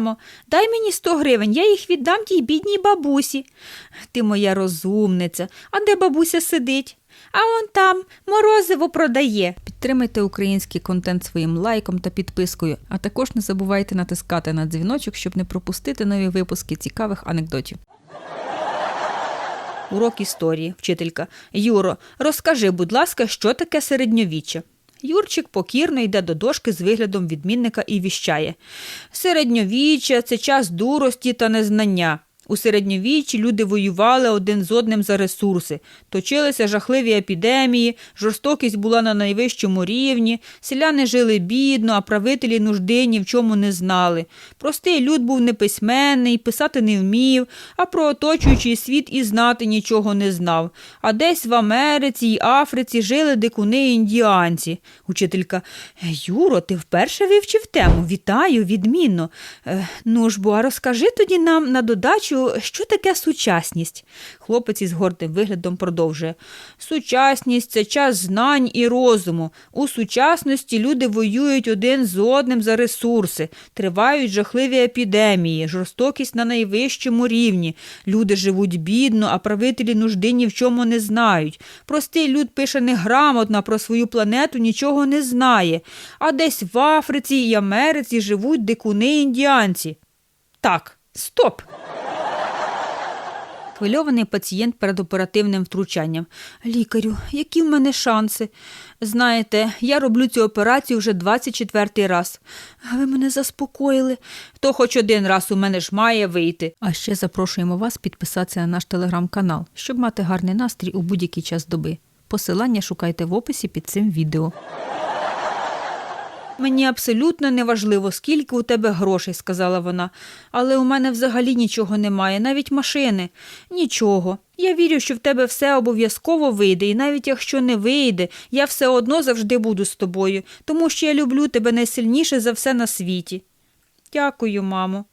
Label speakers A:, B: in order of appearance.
A: мамо, дай мені сто гривень, я їх віддам тій бідній бабусі. Ти моя розумниця, а де бабуся сидить? А он там морозиво продає. Підтримайте український контент своїм лайком та підпискою, а також не забувайте натискати на дзвіночок, щоб не пропустити нові випуски цікавих анекдотів. Урок історії, вчителька. Юро, розкажи, будь ласка, що таке середньовіччя? Юрчик покірно йде до дошки з виглядом відмінника і віщає. Середньовіччя це час дурості та незнання. У середньовіччі люди воювали один з одним за ресурси, точилися жахливі епідемії, жорстокість була на найвищому рівні, селяни жили бідно, а правителі нужди ні в чому не знали. Простий люд був неписьменний, писати не вмів, а про оточуючий світ і знати нічого не знав. А десь в Америці й Африці жили дикуни індіанці. Учителька, Юро, ти вперше вивчив тему. Вітаю, відмінно. Е, ну ж бо, а розкажи тоді нам на додачу, що таке сучасність. Хлопець із гордим виглядом продовжує. Сучасність це час знань і розуму. У сучасності люди воюють один з одним за ресурси, тривають жахливі епідемії, жорстокість на найвищому рівні. Люди живуть бідно, а правителі нужди ні в чому не знають. Простий люд пише неграмотно про свою планету, нічого не знає. А десь в Африці і Америці живуть дикуни індіанці. Так, стоп. Хвильований пацієнт перед оперативним втручанням. Лікарю, які в мене шанси? Знаєте, я роблю цю операцію вже 24 раз. Ви мене заспокоїли. То хоч один раз у мене ж має вийти. А ще запрошуємо вас підписатися на наш телеграм-канал, щоб мати гарний настрій у будь-який час доби. Посилання шукайте в описі під цим відео. Мені абсолютно не важливо, скільки у тебе грошей, сказала вона. Але у мене взагалі нічого немає, навіть машини. Нічого. Я вірю, що в тебе все обов'язково вийде, і навіть якщо не вийде, я все одно завжди буду з тобою, тому що я люблю тебе найсильніше за все на світі. Дякую, мамо.